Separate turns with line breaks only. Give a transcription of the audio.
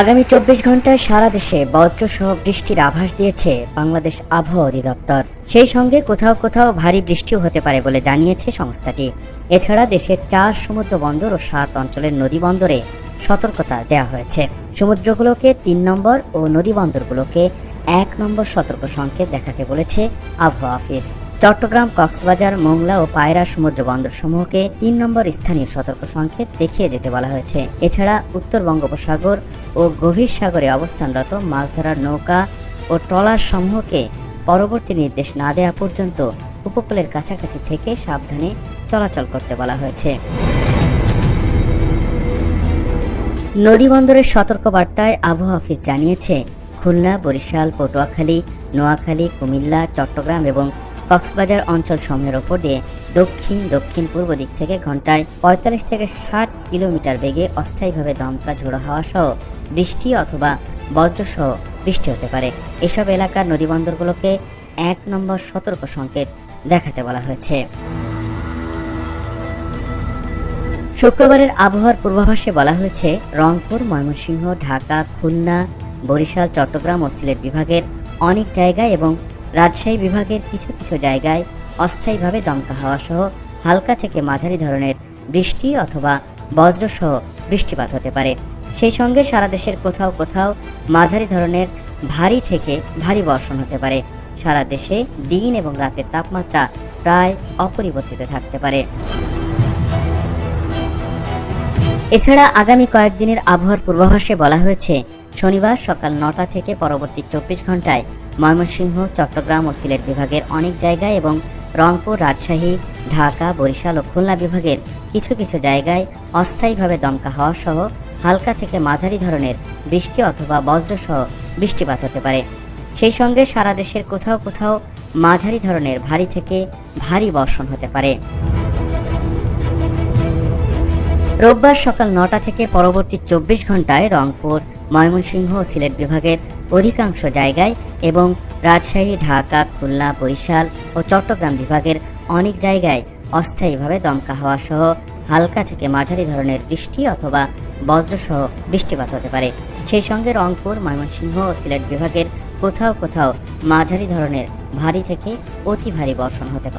আগামী চব্বিশ ঘন্টায় সারা দেশে বজ্রসহ বৃষ্টির আভাস দিয়েছে বাংলাদেশ আবহাওয়া অধিদপ্তর। সেই সঙ্গে কোথাও কোথাও ভারী বৃষ্টিও হতে পারে বলে জানিয়েছে সংস্থাটি। এছাড়া দেশের চার সমুদ্র বন্দর ও সাত অঞ্চলের নদী বন্দরে সতর্কতা দেওয়া হয়েছে। সমুদ্রগুলোকে তিন নম্বর ও নদী বন্দরগুলোকে এক নম্বর সতর্ক সংকেত দেখাতে বলেছে আবহাওয়া অফিস। চট্টগ্রাম, কক্সবাজার, মোংলা ও পায়রা সমুদ্র বন্দর সমূহকে তিন নম্বর স্থানীয় সতর্ক সংকেত দেখিয়ে যেতে বলা হয়েছে। এছাড়া উত্তর বঙ্গোপসাগর ও গভীর সাগরে অবস্থানরত মাছ ধরার নৌকা ও ট্রলার সমূহকে পরবর্তী নির্দেশ না দেওয়া পর্যন্ত উপকূলের কাছাকাছি থেকে সাবধানে চলাচল করতে বলা হয়েছে। নদী বন্দরের সতর্কবার্তায় আবহাওয়া অফিস জানিয়েছে, খুলনা, বরিশাল, পটুয়াখালী, নোয়াখালী, কুমিল্লা, চট্টগ্রাম এবং কক্সবাজার অঞ্চল সমূহের ওপর দিয়ে দক্ষিণ দক্ষিণ পূর্ব দিক থেকে ঘন্টায় পঁয়তাল্লিশ থেকে ষাট কিলোমিটার বেগে অস্থায়ীভাবে দমকা ঝোড়ো হাওয়া সহ বৃষ্টি অথবা বজ্রসহ বৃষ্টি হতে পারে। এসব এলাকার নদীবন্দরগুলোকে এক নম্বর সতর্ক সংকেত দেখাতে বলা হয়েছে। শুক্রবারের আবহাওয়ার পূর্বাভাসে বলা হয়েছে, রংপুর, ময়মনসিংহ, ঢাকা, খুলনা, বরিশাল, চট্টগ্রাম ও সিলেট বিভাগের অনেক জায়গায় এবং রাজশাহী বিভাগের কিছু কিছু জায়গায় অস্থায়ীভাবে দমকা হাওয়া সহ হালকা থেকে মাঝারি ধরনের বৃষ্টি অথবা বজ্রসহ বৃষ্টিপাত হতে পারে। সেই সঙ্গে সারা দেশের কোথাও কোথাও মাঝারি ধরনের ভারী থেকে ভারী বর্ষণ হতে পারে। সারা দেশে দিন এবং রাতের তাপমাত্রা প্রায় অপরিবর্তিত থাকতে পারে। এছাড়া আগামী কয়েকদিনের আবহাওয়ার পূর্বাভাসে বলা হয়েছে, শনিবার সকাল নটা থেকে পরবর্তী চব্বিশ ঘন্টায় ময়মনসিংহ, চট্টগ্রাম ও সিলেট বিভাগের অনেক জায়গায় এবং রংপুর, রাজশাহী, ঢাকা, বরিশাল ও খুলনা বিভাগের কিছু কিছু জায়গায় অস্থায়ীভাবে দমকা হওয়া সহ হালকা থেকে মাঝারি ধরনের বৃষ্টি অথবা বজ্রসহ বৃষ্টিপাত হতে পারে। সেই সঙ্গে সারা দেশের কোথাও কোথাও মাঝারি ধরনের ভারী থেকে ভারী বর্ষণ হতে পারে। রোববার সকাল নটা থেকে পরবর্তী চব্বিশ ঘন্টায় রংপুর, ময়মনসিংহ সিলেট বিভাগের অধিকাংশ জায়গায় এবং রাজশাহী, ঢাকা, খুলনা, বরিশাল ও চট্টগ্রাম বিভাগের অনেক জায়গায় অস্থায়ীভাবে দমকা হাওয়া সহ হালকা থেকে মাঝারি ধরনের বৃষ্টি অথবা বজ্রসহ বৃষ্টিপাত হতে পারে। সেই সঙ্গে রংপুর, ময়মনসিংহ ও সিলেট বিভাগের কোথাও কোথাও মাঝারি ধরনের ভারী থেকে অতি ভারী বর্ষণ হতে পারে।